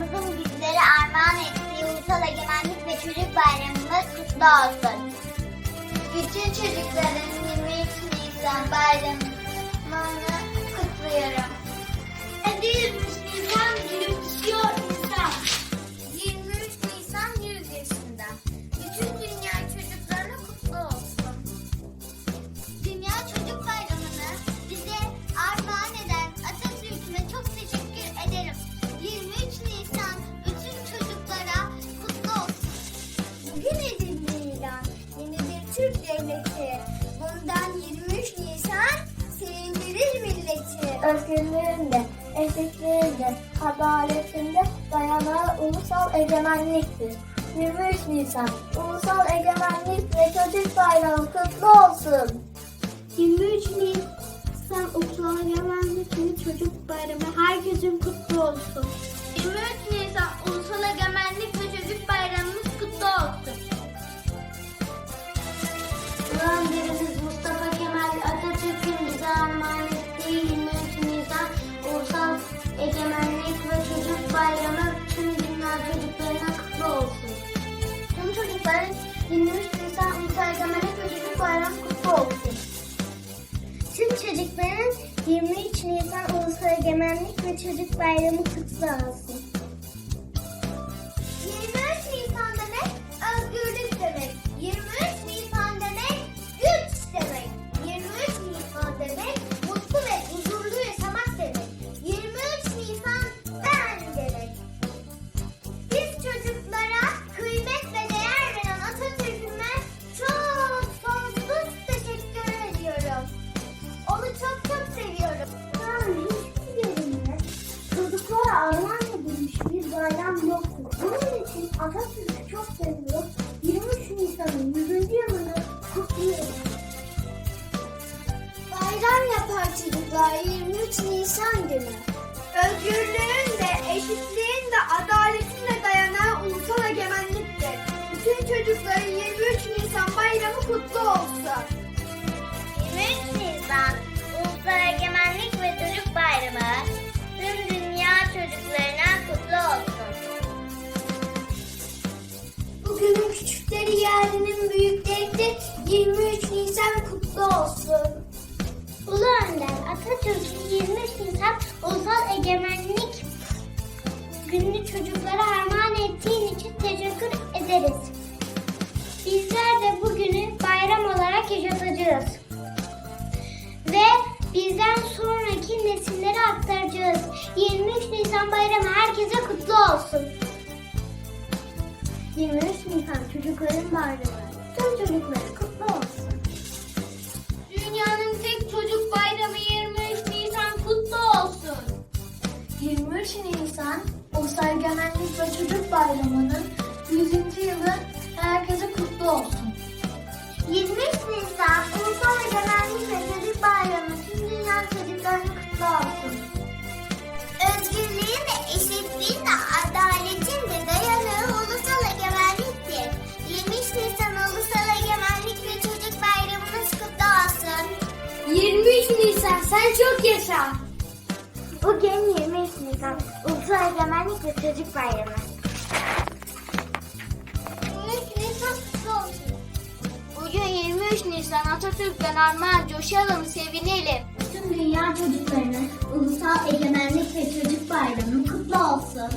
vatanımızın bizlere armağan ettiği Ulusal Egemenlik ve Çocuk Bayramımız kutlu olsun. Bütün çocukların 23 Nisan bayramını kutluyorum. Edildi ilan. Yeni bir Türk devleti. Bundan 23 Nisan sevindirir milleti. Özgürlüğünde, eşitliğinde, adaletinde dayanan ulusal egemenliktir. 23 Nisan Ulusal Egemenlik ve Çocuk Bayramı kutlu olsun. 23 Nisan Ulusal Egemenlik ve Çocuk Bayramı herkesin kutlu olsun. 23 çocukların 23 Nisan Ulusal Egemenlik ve Çocuk Bayramı kutlu olsun. Çok seviyorum. 23 Nisan'ın 100. yılını kutluyorum. Bayram yapar çocuklar 23 Nisan günü. Özgürlüğün de, eşitliğin de, adaletin de dayanan ulusal egemenliktir. Bütün çocukların 23 Nisan bayramı kutlu olsun. Yerlinin büyükleri de 23 Nisan kutlu olsun. Ulu Önder Atatürk'ün 23 Nisan Ulusal Egemenlik gününü çocuklara armağan ettiğin için teşekkür ederiz. Bizler de bugünü bayram olarak yaşatacağız. Ve bizden sonraki nesillere aktaracağız. 23 Nisan bayramı herkese kutlu olsun. 23 Nisan çocukların bayramı. Tüm çocuklara kutlu olsun. Dünyanın tek çocuk bayramı 23 Nisan kutlu olsun. 23 Nisan Ulusal Egemenlik ve Çocuk Bayramı'nın 100. yılı herkese kutlu olsun. 23 Nisan Ulusal sen çok yaşa. Bugün 23 Nisan Ulusal Egemenlik ve Çocuk Bayramı. 23 Nisan kutlu olsun. Bugün 23 Nisan Atatürk'ten armağan coşalım, sevinelim. Tüm dünya çocuklarının Ulusal Egemenlik ve Çocuk Bayramı kutlu olsun.